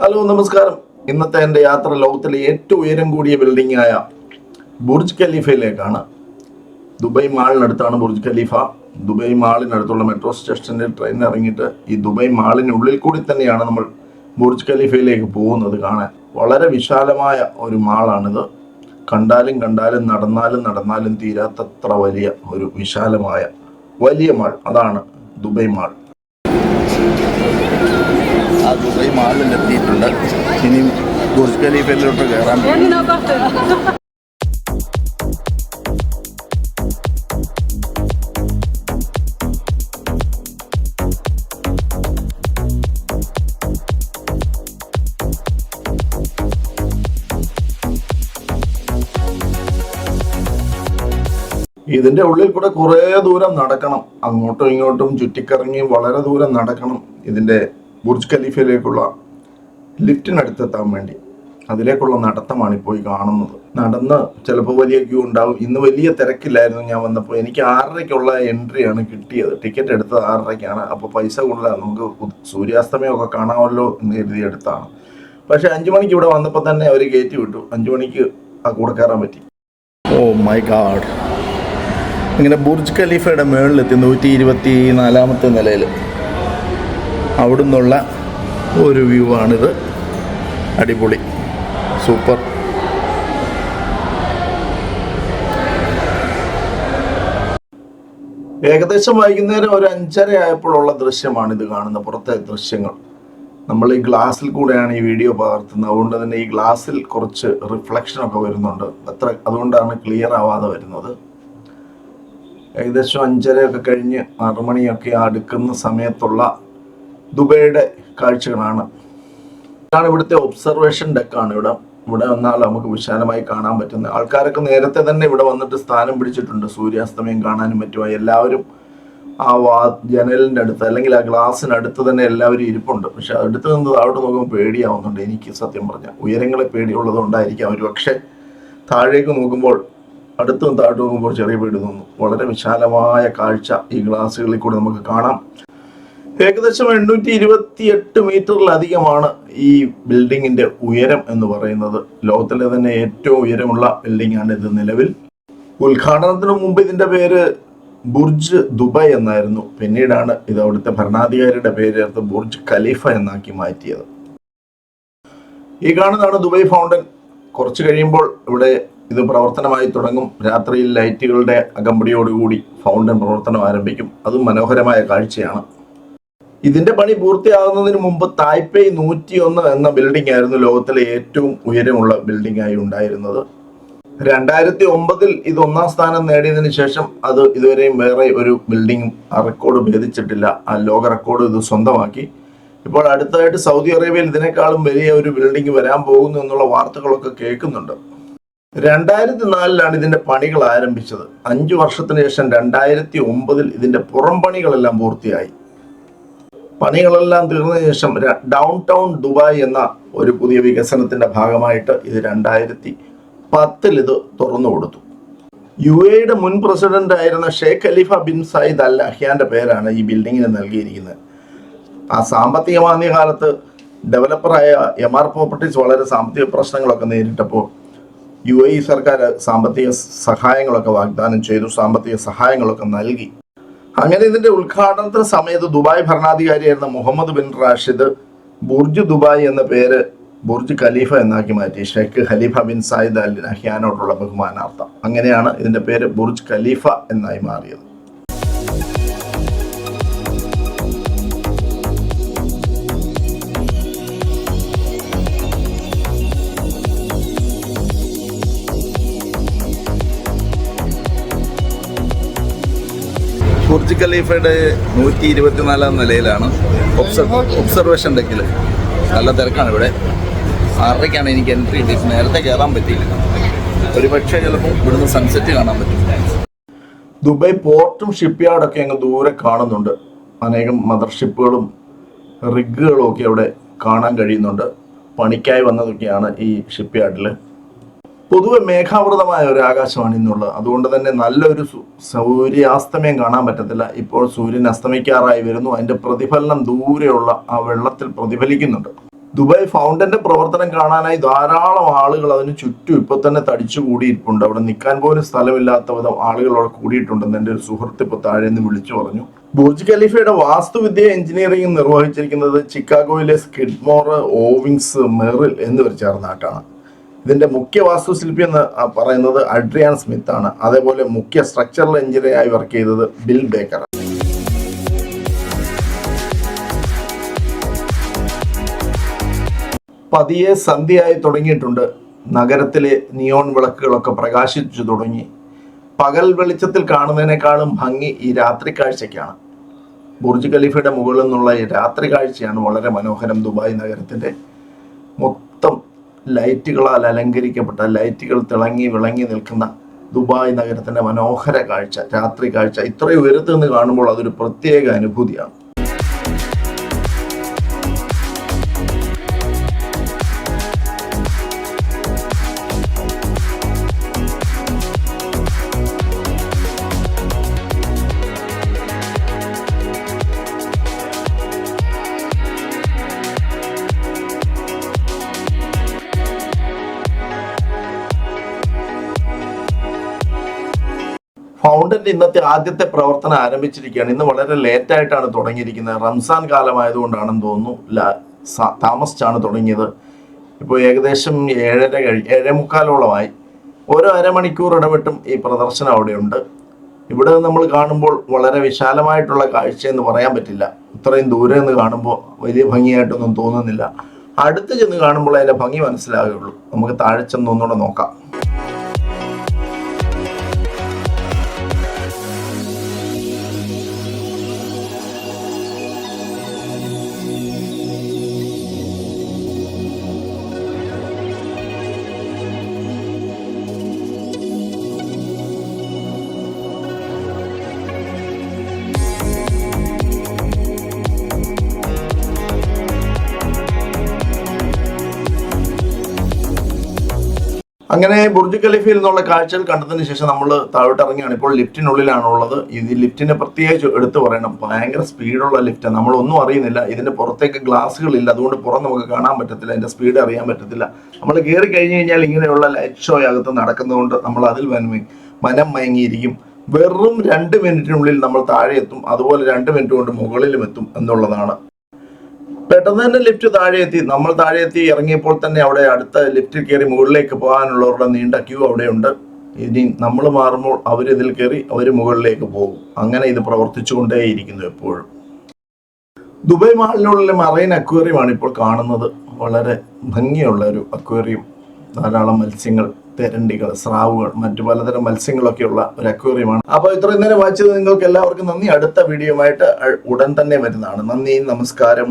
Hello നമസ്കാരം. ഇന്നത്തെ എന്റെ യാത്ര ലോകത്തിലെ ഏറ്റവും ഉയരം കൂടിയ ബിൽഡിംഗ് ആയ ബുർജ് ഖലീഫയിലേക്കാണ്. ദുബായ് മാളിനടുത്താണ് ബുർജ് ഖലീഫ. ദുബായ് മാളിനടുത്തുള്ള മെട്രോ സ്റ്റേഷനിൽ ട്രെയിൻ ഇറങ്ങിയിട്ട് ഈ ദുബായ് മാളിനുള്ളിൽ കൂടി തന്നെയാണ് നമ്മൾ ബുർജ് ഖലീഫയിലേക്ക് പോകുന്നത് കാണാൻ. വളരെ വിശാലമായ ഒരു മാളാണിത്. കണ്ടാലും കണ്ടാലും നടന്നാലും നടന്നാലും തീരാത്തത്ര വലിയ ഒരു വിശാലമായ വലിയ മാൾ. അതാണ് ദുബായ് മാൾ. ആ ദുബായ് മാളിൽ എത്തിയിട്ടുണ്ട്. ഇനി ബുർജ് ഖലീഫയിലോട്ട് കയറാൻ ഇതിന്റെ ഉള്ളിൽ കൂടെ കുറേ ദൂരം നടക്കണം. അങ്ങോട്ടും ഇങ്ങോട്ടും ചുറ്റിക്കറങ്ങി വളരെ ദൂരം നടക്കണം. ഇതിന്റെ ബുർജ് ഖലീഫയിലേക്കുള്ള ലിഫ്റ്റിനടുത്തെത്താൻ വേണ്ടി അതിലേക്കുള്ള നടത്തമാണ് ഇപ്പോൾ ഈ കാണുന്നത്. നടന്ന് ചിലപ്പോൾ വലിയ ക്യൂ ഉണ്ടാവും. ഇന്ന് വലിയ തിരക്കില്ലായിരുന്നു ഞാൻ വന്നപ്പോൾ. എനിക്ക് ആറരയ്ക്കുള്ള എൻട്രിയാണ് കിട്ടിയത്. ടിക്കറ്റ് എടുത്തത് ആറരയ്ക്കാണ്. അപ്പോൾ പൈസ കൂടുതലാണ് നമുക്ക് സൂര്യാസ്തമയമൊക്കെ കാണാമല്ലോ എന്ന് കരുതി എടുത്താണ്. പക്ഷേ അഞ്ചു മണിക്ക് ഇവിടെ വന്നപ്പോൾ തന്നെ അവർ കയറ്റി വിട്ടു. അഞ്ചു മണിക്ക് ആ കൂടെ കയറാൻ പറ്റി. Oh my god. ഇങ്ങനെ ബുർജ് ഖലീഫയുടെ മുകളിലെത്തി നൂറ്റി ഇരുപത്തി നാലാമത്തെ നിലയിൽ. അവിടുന്നുള്ള ഒരു വ്യൂ ആണിത് അടിപൊളി. സൂപ്പർ. ഏകദേശം വൈകുന്നേരം ഒരു അഞ്ചര ആയപ്പോഴുള്ള ദൃശ്യമാണ് ഇത് കാണുന്ന പുറത്തെ ദൃശ്യങ്ങൾ. നമ്മൾ ഈ ഗ്ലാസ്സിൽ കൂടെയാണ് ഈ വീഡിയോ പകർത്തുന്നത്. അതുകൊണ്ട് തന്നെ ഈ ഗ്ലാസ്സിൽ കുറച്ച് റിഫ്ലക്ഷൻ ഒക്കെ വരുന്നുണ്ട്. അത്ര അതുകൊണ്ടാണ് ക്ലിയർ ആവാതെ വരുന്നത്. ഏകദേശം അഞ്ചരയൊക്കെ കഴിഞ്ഞ് ആറുമണിയൊക്കെ അടുക്കുന്ന സമയത്തുള്ള ദുബൈയുടെ കാഴ്ചകളാണ്. ഇതാണ് ഇവിടുത്തെ ഒബ്സർവേഷൻ ഡെക്കാണ് ഇവിടെ ഇവിടെ വന്നാൽ നമുക്ക് വിശാലമായി കാണാൻ പറ്റുന്ന ആൾക്കാരൊക്കെ നേരത്തെ തന്നെ ഇവിടെ വന്നിട്ട് സ്ഥാനം പിടിച്ചിട്ടുണ്ട്. സൂര്യാസ്തമയം കാണാനും പറ്റുമോ എല്ലാവരും ആ വാ ജനലിന്റെ അടുത്ത് അല്ലെങ്കിൽ ആ ഗ്ലാസ്സിനടുത്ത് തന്നെ എല്ലാവരും ഇരിപ്പുണ്ട്. പക്ഷെ അടുത്ത് നിന്ന് താഴോട്ട് നോക്കുമ്പോൾ പേടിയാവുന്നുണ്ട്. എനിക്ക് സത്യം പറഞ്ഞാൽ ഉയരങ്ങളെ പേടിയുള്ളത് കൊണ്ടായിരിക്കാം ഒരു പക്ഷേ താഴേക്ക് നോക്കുമ്പോൾ അടുത്തും താഴോട്ട് നോക്കുമ്പോൾ ചെറിയ പേടി തോന്നുന്നു വളരെ വിശാലമായ കാഴ്ച ഈ ഗ്ലാസ്സുകളിൽ കൂടെ നമുക്ക് കാണാം. ഏകദേശം എണ്ണൂറ്റി ഇരുപത്തി എട്ട് മീറ്ററിലധികമാണ് ഈ ബിൽഡിങ്ങിന്റെ ഉയരം എന്ന് പറയുന്നത്. ലോകത്തിലെ തന്നെ ഏറ്റവും ഉയരമുള്ള ബിൽഡിംഗ് ആണ് ഇത് നിലവിൽ. ഉദ്ഘാടനത്തിന് മുമ്പ് ഇതിന്റെ പേര് ബുർജ് ദുബായ് എന്നായിരുന്നു. പിന്നീടാണ് ഇത് അവിടുത്തെ ഭരണാധികാരിയുടെ പേര് ചേർത്ത് ബുർജ് ഖലീഫ എന്നാക്കി മാറ്റിയത്. ഈ കാണുന്നതാണ് ദുബായ് ഫൗണ്ടൻ. കുറച്ച് കഴിയുമ്പോൾ ഇവിടെ ഇത് പ്രവർത്തനമായി തുടങ്ങും. രാത്രിയിൽ ലൈറ്റുകളുടെ അകമ്പടിയോടുകൂടി ഫൗണ്ടൻ പ്രവർത്തനം ആരംഭിക്കും. അതും മനോഹരമായ കാഴ്ചയാണ്. ഇതിന്റെ പണി പൂർത്തിയാകുന്നതിന് മുമ്പ് തായ്പേയ് നൂറ്റിയൊന്ന് എന്ന ബിൽഡിംഗ് ആയിരുന്നു ലോകത്തിലെ ഏറ്റവും ഉയരമുള്ള ബിൽഡിംഗ് ആയി ഉണ്ടായിരുന്നത്. രണ്ടായിരത്തി ഒമ്പതിൽ ഇത് ഒന്നാം സ്ഥാനം നേടിയതിനു ശേഷം അത് ഇതുവരെയും വേറെ ഒരു ബിൽഡിംഗ് റെക്കോർഡ് ഭേദിച്ചിട്ടില്ല. ആ ലോക റെക്കോർഡ് ഇത് സ്വന്തമാക്കി. ഇപ്പോൾ അടുത്തതായിട്ട് സൗദി അറേബ്യയിൽ ഇതിനേക്കാളും വലിയ ഒരു ബിൽഡിംഗ് വരാൻ പോകുന്നു എന്നുള്ള വാർത്തകളൊക്കെ കേൾക്കുന്നുണ്ട്. രണ്ടായിരത്തി നാലിലാണ് ഇതിന്റെ പണികൾ ആരംഭിച്ചത്. അഞ്ചു വർഷത്തിന് ശേഷം രണ്ടായിരത്തി ഒമ്പതിൽ ഇതിന്റെ പുറം പണികളെല്ലാം പൂർത്തിയായി. പണികളെല്ലാം തീർന്ന ശേഷം ഡൗൺ ടൗൺ ദുബായ് എന്ന ഒരു പുതിയ വികസനത്തിന്റെ ഭാഗമായിട്ട് ഇത് രണ്ടായിരത്തി പത്തിൽ ഇത് തുറന്നു കൊടുത്തു. യു എയുടെ മുൻ പ്രസിഡന്റ് ആയിരുന്ന Sheikh Khalifa bin Zayed al അഹ്യാന്റെ പേരാണ് ഈ ബിൽഡിങ്ങിന് നൽകിയിരിക്കുന്നത്. ആ സാമ്പത്തിക മാന്ദ്യകാലത്ത് ഡെവലപ്പറായ എം ആർ പ്രോപ്പർട്ടീസ് വളരെ സാമ്പത്തിക പ്രശ്നങ്ങളൊക്കെ നേരിട്ടപ്പോൾ യു എ ഇ സർക്കാർ സാമ്പത്തിക സഹായങ്ങളൊക്കെ വാഗ്ദാനം ചെയ്തു സാമ്പത്തിക സഹായങ്ങളൊക്കെ നൽകി. അങ്ങനെ ഇതിന്റെ ഉദ്ഘാടനത്തിന് സമയത്ത് Dubai ഭരണാധികാരിയായിരുന്ന Mohammed bin Rashid Burj Dubai എന്ന പേര് ബുർജ് ഖലീഫ എന്നാക്കി മാറ്റി. Sheikh Khalifa bin Zayed al നഹ്യാനോടുള്ള ബഹുമാനാർത്ഥം. അങ്ങനെയാണ് ഇതിന്റെ പേര് ബുർജ് ഖലീഫ എന്നായി മാറിയത്. ബുർജ് ഖലീഫയുടെ നൂറ്റി ഇരുപത്തിനാലാം നിലയിലാണ് ഒബ്സർവേഷൻ ഡെക്കിൽ നല്ല തിരക്കാണ് ഇവിടെ. ആറരയ്ക്കാണ് എനിക്ക് എൻട്രി കിട്ടിയത്. നേരത്തെ കയറാൻ പറ്റിയില്ല. ഒരുപക്ഷെ ചിലപ്പോൾ ഇവിടുന്ന് സൺസെറ്റ് കാണാൻ പറ്റും. ദുബായ് പോർട്ടും ഷിപ്പ് ഷിപ്പ്യാർഡൊക്കെ അങ്ങ് ദൂരെ കാണുന്നുണ്ട്. അനേകം മദർഷിപ്പുകളും റിഗുകളും ഒക്കെ അവിടെ കാണാൻ കഴിയുന്നുണ്ട്. പണിക്കായി വന്നതൊക്കെയാണ് ഈ ഷിപ്പ് ഷിപ്പ്യാർഡിൽ പൊതുവെ മേഘാവൃതമായ ഒരു ആകാശമാണ് ഇന്നുള്ളത്. അതുകൊണ്ട് തന്നെ നല്ലൊരു സൂര്യാസ്തമയം കാണാൻ പറ്റത്തില്ല. ഇപ്പോൾ സൂര്യൻ അസ്തമിക്കാറായി വരുന്നു. അതിന്റെ പ്രതിഫലനം ദൂരെയുള്ള ആ വെള്ളത്തിൽ പ്രതിഫലിക്കുന്നുണ്ട്. ദുബായ് ഫൗണ്ടന്റെ പ്രവർത്തനം കാണാനായി ധാരാളം ആളുകൾ അതിന് ചുറ്റും ഇപ്പൊ തന്നെ തടിച്ചു കൂടിയിട്ടുണ്ട്. അവിടെ നിൽക്കാൻ പോലും സ്ഥലമില്ലാത്ത വിധം ആളുകൾ അവിടെ കൂടിയിട്ടുണ്ടെന്ന് എന്റെ ഒരു സുഹൃത്ത് ഇപ്പൊ താഴെ നിന്ന് വിളിച്ചു പറഞ്ഞു. ബുർജ് ഖലീഫയുടെ വാസ്തുവിദ്യ എഞ്ചിനീയറിംഗ് നിർവഹിച്ചിരിക്കുന്നത് ചിക്കാഗോയിലെ സ്കിഡ്മോർ ഓവിങ്സ് മെറിൽ എന്നിവർ ചേർന്നായിട്ടാണ് ഇതിന്റെ മുഖ്യ വാസ്തുശില്പി എന്ന് പറയുന്നത് അഡ്രിയാൻ സ്മിത്ത് ആണ്. അതേപോലെ മുഖ്യ സ്ട്രക്ചറൽ എഞ്ചിനീയറായി വർക്ക് ചെയ്തത് ബിൽ ബേക്കർ. പതിയെ സന്ധ്യയായി തുടങ്ങിയിട്ടുണ്ട്. നഗരത്തിലെ നിയോൺ വിളക്കുകളൊക്കെ പ്രകാശിച്ചു തുടങ്ങി. പകൽ വെളിച്ചത്തിൽ കാണുന്നതിനേക്കാളും ഭംഗി ഈ രാത്രി കാഴ്ചയ്ക്കാണ്. ബുർജ് ഖലീഫയുടെ മുകളിൽ നിന്നുള്ള ഈ രാത്രി കാഴ്ചയാണ് വളരെ മനോഹരം ദുബായ് നഗരത്തിന്റെ ലൈറ്റുകളാൽ അലങ്കരിക്കപ്പെട്ട ലൈറ്റുകൾ തിളങ്ങി വിളങ്ങി നിൽക്കുന്ന ദുബായ് നഗരത്തിന്റെ മനോഹര കാഴ്ച രാത്രി കാഴ്ച. ഇത്രയും ഉയരത്തു നിന്ന് കാണുമ്പോൾ അതൊരു പ്രത്യേക അനുഭൂതിയാണ്. ഫൗണ്ടന്റെ ഇന്നത്തെ ആദ്യത്തെ പ്രവർത്തനം ആരംഭിച്ചിരിക്കുകയാണ്. ഇന്ന് വളരെ ലേറ്റ് ആയിട്ടാണ് തുടങ്ങിയിരിക്കുന്നത്. റംസാൻ കാലമായതുകൊണ്ടാണെന്ന് തോന്നുന്നു. താമസിച്ചാണ് തുടങ്ങിയത്. ഇപ്പോൾ ഏകദേശം ഏഴര കഴി ഏഴേ മുക്കാലോളമായി ഓരോ അരമണിക്കൂർ ഇടവിട്ടും ഈ പ്രദർശനം അവിടെയുണ്ട്. ഇവിടെ നമ്മൾ കാണുമ്പോൾ വളരെ വിശാലമായിട്ടുള്ള കാഴ്ച എന്ന് പറയാൻ പറ്റില്ല. ഇത്രയും ദൂരെ നിന്ന് കാണുമ്പോൾ വലിയ ഭംഗിയായിട്ടൊന്നും തോന്നുന്നില്ല. അടുത്ത് ചെന്ന് കാണുമ്പോൾ അതിന്റെ ഭംഗി മനസ്സിലാകുകയുള്ളൂ നമുക്ക് താഴെ ചെന്ന് ഒന്നുകൂടെ നോക്കാം. അങ്ങനെ ബുർജ് ഖലീഫയിൽ നിന്നുള്ള കാഴ്ചകൾ കണ്ടതിന് ശേഷം നമ്മൾ താഴോട്ട് ഇറങ്ങിയാണ് ഇപ്പോൾ ലിഫ്റ്റിനുള്ളിലാണുള്ളത്. ഇത് ലിഫ്റ്റിനെ പ്രത്യേകിച്ച് എടുത്തു പറയണം. ഭയങ്കര സ്പീഡുള്ള ലിഫ്റ്റ്. നമ്മളൊന്നും അറിയുന്നില്ല. ഇതിന്റെ പുറത്തേക്ക് ഗ്ലാസ്സുകളില്ല. അതുകൊണ്ട് പുറം നമുക്ക് കാണാൻ പറ്റത്തില്ല. അതിന്റെ സ്പീഡ് അറിയാൻ പറ്റത്തില്ല. നമ്മൾ കയറി കഴിഞ്ഞു കഴിഞ്ഞാൽ ഇങ്ങനെയുള്ള ലൈറ്റ് ഷോ അകത്ത് നടക്കുന്നതുകൊണ്ട് നമ്മൾ അതിൽ വൻ- മനം മയങ്ങിയിരിക്കും. വെറും രണ്ട് മിനിറ്റിനുള്ളിൽ നമ്മൾ താഴെ എത്തും. അതുപോലെ രണ്ട് മിനിറ്റ് കൊണ്ട് മുകളിലും എത്തും എന്നുള്ളതാണ്. പെട്ടെന്ന് തന്നെ ലിഫ്റ്റ് താഴെ എത്തി നമ്മൾ താഴെ എത്തി ഇറങ്ങിയപ്പോൾ തന്നെ അവിടെ അടുത്ത ലിഫ്റ്റിൽ കയറി മുകളിലേക്ക് പോകാനുള്ളവരുടെ നീണ്ട ക്യൂ അവിടെയുണ്ട്. ഇനി നമ്മൾ മാറുമ്പോൾ അവർ ഇതിൽ കയറി അവർ മുകളിലേക്ക് പോകും. അങ്ങനെ ഇത് പ്രവർത്തിച്ചുകൊണ്ടേയിരിക്കുന്നു എപ്പോഴും. ദുബായ് മാളിനുള്ളിലെ മറൈൻ അക്വേറിയമാണ് ഇപ്പോൾ കാണുന്നത്. വളരെ ഭംഗിയുള്ള ഒരു അക്വേറിയം. ധാരാളം മത്സ്യങ്ങൾ തെരണ്ടികൾ സ്രാവുകൾ മറ്റു പലതരം മത്സ്യങ്ങളൊക്കെയുള്ള ഒരു അക്വേറിയമാണ് അപ്പോൾ ഇത്രയും നേരം വായിച്ചത് നിങ്ങൾക്ക് എല്ലാവർക്കും നന്ദി. അടുത്ത വീഡിയോ ആയിട്ട് ഉടൻ തന്നെ വരുന്നതാണ്. നന്ദി നമസ്കാരം.